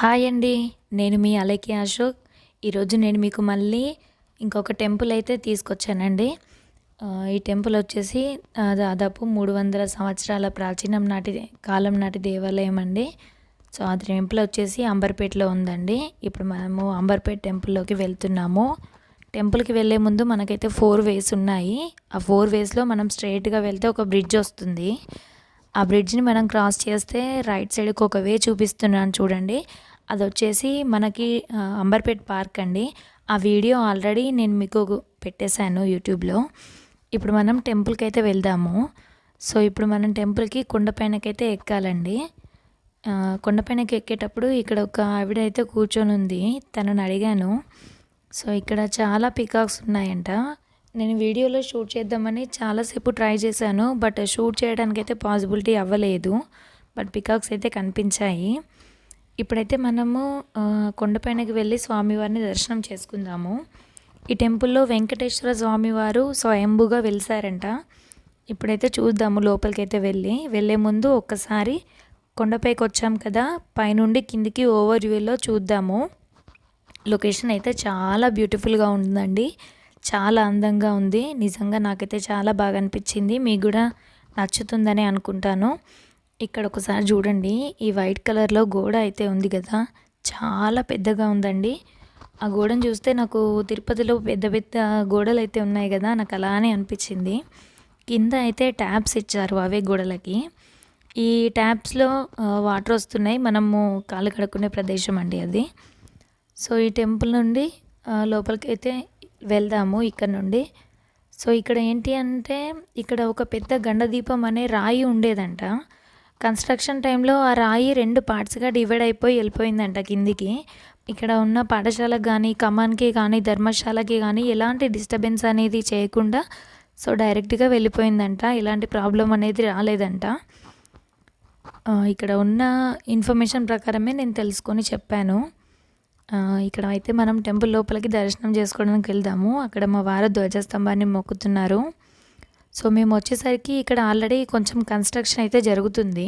Hi అండి. నేను మీ అలకి అశోక్. ఈరోజు నేను మీకు మళ్ళీ ఇంకొక టెంపుల్ అయితే తీసుకొచ్చానండి. ఈ టెంపుల్ వచ్చేసి దాదాపు మూడు వందల సంవత్సరాల ప్రాచీనం నాటి కాలం నాటి దేవాలయం అండి. సో ఆ టెంపుల్ వచ్చేసి అంబర్పేటలో ఉందండి. ఇప్పుడు మనము అంబర్పేట టెంపుల్లోకి వెళ్తున్నాము. టెంపుల్కి వెళ్ళే ముందు మనకైతే ఫోర్ వేస్ ఉన్నాయి. ఆ ఫోర్ వేస్లో మనం స్ట్రైట్గా వెళ్తే ఒక బ్రిడ్జ్ వస్తుంది. ఆ బ్రిడ్జ్ని మనం క్రాస్ చేస్తే రైట్ సైడ్కి ఒక వే చూపిస్తున్నాను చూడండి. అది వచ్చేసి మనకి అంబర్పేట్ పార్క్ అండి. ఆ వీడియో ఆల్రెడీ నేను మీకు పెట్టేశాను యూట్యూబ్లో. ఇప్పుడు మనం టెంపుల్కి అయితే వెళ్దాము. సో ఇప్పుడు మనం టెంపుల్కి కొండపైనకైతే ఎక్కాలండి. కొండపైనకి ఎక్కేటప్పుడు ఇక్కడ ఒక ఆవిడ అయితే కూర్చొని ఉంది తనని అడిగాను. సో ఇక్కడ చాలా పికాక్స్ ఉన్నాయంట. నేను వీడియోలో షూట్ చేద్దామని చాలాసేపు ట్రై చేశాను బట్ షూట్ చేయడానికి అయితే పాసిబిలిటీ అవ్వలేదు. బట్ పికాక్స్ అయితే కనిపించాయి. ఇప్పుడైతే మనము కొండపైనకి వెళ్ళి స్వామివారిని దర్శనం చేసుకుందాము. ఈ టెంపుల్లో వెంకటేశ్వర స్వామివారు స్వయంభుగా వెలిసారంట. ఇప్పుడైతే చూద్దాము లోపలికి అయితే వెళ్ళి. వెళ్ళే ముందు ఒక్కసారి కొండపైకి వచ్చాం కదా పైనుండి కిందికి ఓవర్ వ్యూలో చూద్దాము. లొకేషన్ అయితే చాలా బ్యూటిఫుల్గా ఉందండి. చాలా అందంగా ఉంది. నిజంగా నాకైతే చాలా బాగా అనిపించింది మీకు కూడా నచ్చుతుందని అనుకుంటాను. ఇక్కడ ఒకసారి చూడండి. ఈ వైట్ కలర్లో గోడ అయితే ఉంది కదా. చాలా పెద్దగా ఉందండి. ఆ గోడను చూస్తే నాకు తిరుపతిలో పెద్ద పెద్ద గోడలు అయితే ఉన్నాయి కదా. నాకు అలానే అనిపించింది. కింద అయితే ట్యాప్స్ ఇచ్చారు అవే గోడలకి. ఈ ట్యాప్స్లో వాటర్ వస్తున్నాయి. మనము కాలు కడుక్కునే ప్రదేశం అండి అది. సో ఈ టెంపుల్ నుండి లోపలికి అయితే వెళ్దాము ఇక్కడ నుండి. సో ఇక్కడ ఏంటి అంటే ఇక్కడ ఒక పెద్ద గండదీపం అనే రాయి ఉండేదంట. కన్స్ట్రక్షన్ టైంలో ఆ రాయి రెండు పార్ట్స్గా డివైడ్ అయిపోయి వెళ్ళిపోయిందంట కిందికి. ఇక్కడ ఉన్న పాఠశాలకు కానీ కమాన్కి కానీ ధర్మశాలకి కానీ ఎలాంటి డిస్టర్బెన్స్ అనేది చేయకుండా సో డైరెక్ట్గా వెళ్ళిపోయిందంట. ఎలాంటి ప్రాబ్లం అనేది రాలేదంట. ఇక్కడ ఉన్న ఇన్ఫర్మేషన్ ప్రకారమే నేను తెలుసుకొని చెప్పాను. ఇక్కడ అయితే మనం టెంపుల్ లోపలికి దర్శనం చేసుకోవడానికి వెళ్దాము. అక్కడ మా వారు ధ్వజస్తంభాన్ని మొక్కుతున్నారు. సో మేము వచ్చేసరికి ఇక్కడ ఆల్రెడీ కొంచెం కన్స్ట్రక్షన్ అయితే జరుగుతుంది.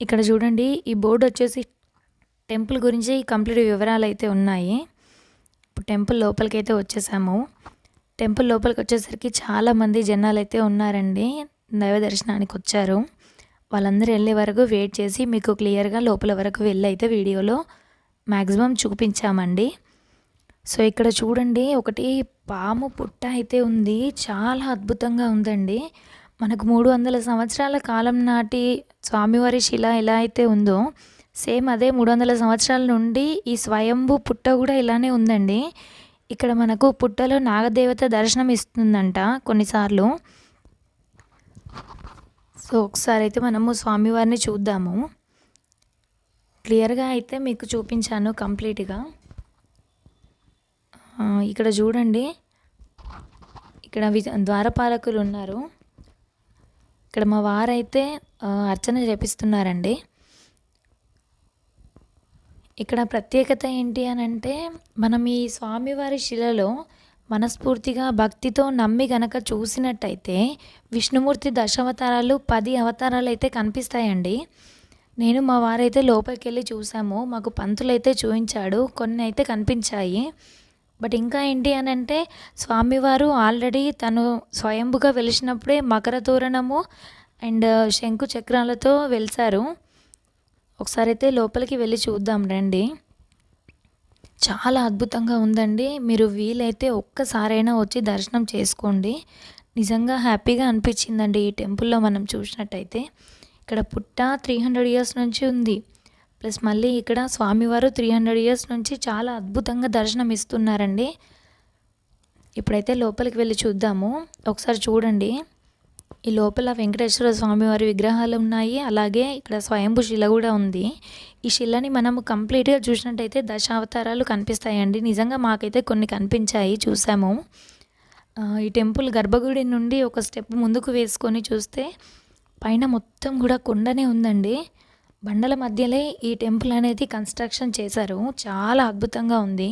ఇక్కడ చూడండి ఈ బోర్డు వచ్చేసి టెంపుల్ గురించి కంప్లీట్ వివరాలు అయితే ఉన్నాయి. ఇప్పుడు టెంపుల్ లోపలికి అయితే వచ్చేసాము. టెంపుల్ లోపలికి వచ్చేసరికి చాలామంది జనాలు అయితే ఉన్నారండి. దైవ దర్శనానికి వచ్చారు. వాళ్ళందరూ వెళ్ళే వరకు వెయిట్ చేసి మీకు క్లియర్గా లోపల వరకు వెళ్ళి అయితే వీడియోలో మ్యాక్సిమం చూపించామండి. సో ఇక్కడ చూడండి ఒకటి పాము పుట్ట అయితే ఉంది. చాలా అద్భుతంగా ఉందండి. మనకు మూడు వందల సంవత్సరాల కాలం నాటి స్వామివారి శిల ఎలా అయితే ఉందో సేమ్ అదే మూడు వందల సంవత్సరాల నుండి ఈ స్వయంభూ పుట్ట కూడా ఇలానే ఉందండి. ఇక్కడ మనకు పుట్టలో నాగదేవత దర్శనం ఇస్తుందంట కొన్నిసార్లు. సో ఒకసారి అయితే మనము స్వామివారిని చూద్దాము. క్లియర్గా అయితే మీకు చూపించాను కంప్లీట్గా. ఇక్కడ చూడండి. ఇక్కడ వి ద్వారపాలకులు ఉన్నారు. ఇక్కడ మా వారైతే అర్చన చేపిస్తున్నారండి. ఇక్కడ ప్రత్యేకత ఏంటి అని అంటే మనం ఈ స్వామివారి శిలలో మనస్ఫూర్తిగా భక్తితో నమ్మి గనక చూసినట్టయితే విష్ణుమూర్తి దశావతారాలు పది అవతారాలు అయితే కనిపిస్తాయండి. నేను మా వారైతే లోపలికి వెళ్ళి చూసాము. మాకు పంతులు అయితే చూపించాడు కొన్ని అయితే కనిపించాయి. బట్ ఇంకా ఏంటి అని అంటే స్వామివారు ఆల్రెడీ తను స్వయంభుగా వెలిసినప్పుడే మకర తోరణము అండ్ శంకు చక్రాలతో వెలిసారు. ఒకసారి అయితే లోపలికి వెళ్ళి చూద్దాం రండి. చాలా అద్భుతంగా ఉందండి. మీరు వీలైతే ఒక్కసారైనా వచ్చి దర్శనం చేసుకోండి. నిజంగా హ్యాపీగా అనిపించిందండి ఈ టెంపుల్లో మనం చూసినట్టయితే. ఇక్కడ పుట్ట త్రీ హండ్రెడ్ ఇయర్స్ నుంచి ఉంది. ప్లస్ మళ్ళీ ఇక్కడ స్వామివారు త్రీ హండ్రెడ్ ఇయర్స్ నుంచి చాలా అద్భుతంగా దర్శనం ఇస్తున్నారండి. ఇప్పుడైతే లోపలికి వెళ్ళి చూద్దాము. ఒకసారి చూడండి. ఈ లోపల వెంకటేశ్వర స్వామివారి విగ్రహాలు ఉన్నాయి. అలాగే ఇక్కడ స్వయంభూ శిల కూడా ఉంది. ఈ శిలని మనము కంప్లీట్గా చూసినట్టయితే దశావతారాలు కనిపిస్తాయండి. నిజంగా మాకైతే కొన్ని కనిపించాయి. చూసాము. ఈ టెంపుల్ గర్భగుడి నుండి ఒక స్టెప్ ముందుకు వేసుకొని చూస్తే పైన మొత్తం కూడా కొండనే ఉందండి. బండల మధ్యలో ఈ టెంపుల్ అనేది కన్స్ట్రక్షన్ చేశారు. చాలా అద్భుతంగా ఉంది.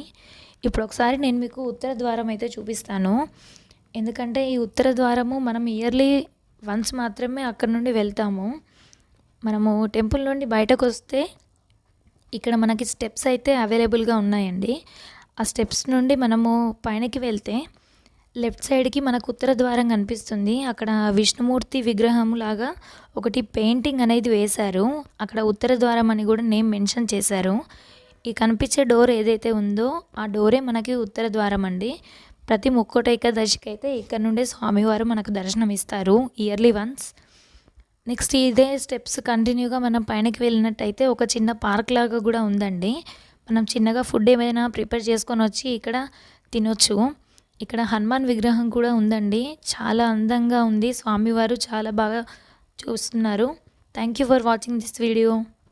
ఇప్పుడు ఒకసారి నేను మీకు ఉత్తర ద్వారం అయితే చూపిస్తాను. ఎందుకంటే ఈ ఉత్తర ద్వారము మనం ఇయర్లీ వన్స్ మాత్రమే అక్కడ నుండి వెళ్తాము. మనము టెంపుల్ నుండి బయటకు వస్తే ఇక్కడ మనకి స్టెప్స్ అయితే అవైలబుల్గా ఉన్నాయండి. ఆ స్టెప్స్ నుండి మనము పైనకి వెళ్తే లెఫ్ట్ సైడ్కి మనకు ఉత్తర ద్వారం కనిపిస్తుంది. అక్కడ విష్ణుమూర్తి విగ్రహం లాగా ఒకటి పెయింటింగ్ అనేది వేశారు. అక్కడ ఉత్తర ద్వారం అని కూడా నేమ్ మెన్షన్ చేశారు. ఈ కనిపించే డోర్ ఏదైతే ఉందో ఆ డోరే మనకి ఉత్తర ద్వారం అండి. ప్రతి ముక్కోటైక దశకి అయితే ఇక్కడ నుండే స్వామివారు మనకు దర్శనం ఇస్తారు ఇయర్లీ వన్స్. నెక్స్ట్ ఇదే స్టెప్స్ కంటిన్యూగా మనం పైనకి వెళ్ళినట్టయితే ఒక చిన్న పార్క్ లాగా కూడా ఉందండి. మనం చిన్నగా ఫుడ్ ఏమైనా ప్రిపేర్ చేసుకొని వచ్చి ఇక్కడ తినొచ్చు. ఇక్కడ హనుమాన్ విగ్రహం కూడా ఉందండి. చాలా అందంగా ఉంది. స్వామివారు చాలా బాగా చూస్తున్నారు. Thank you for watching this video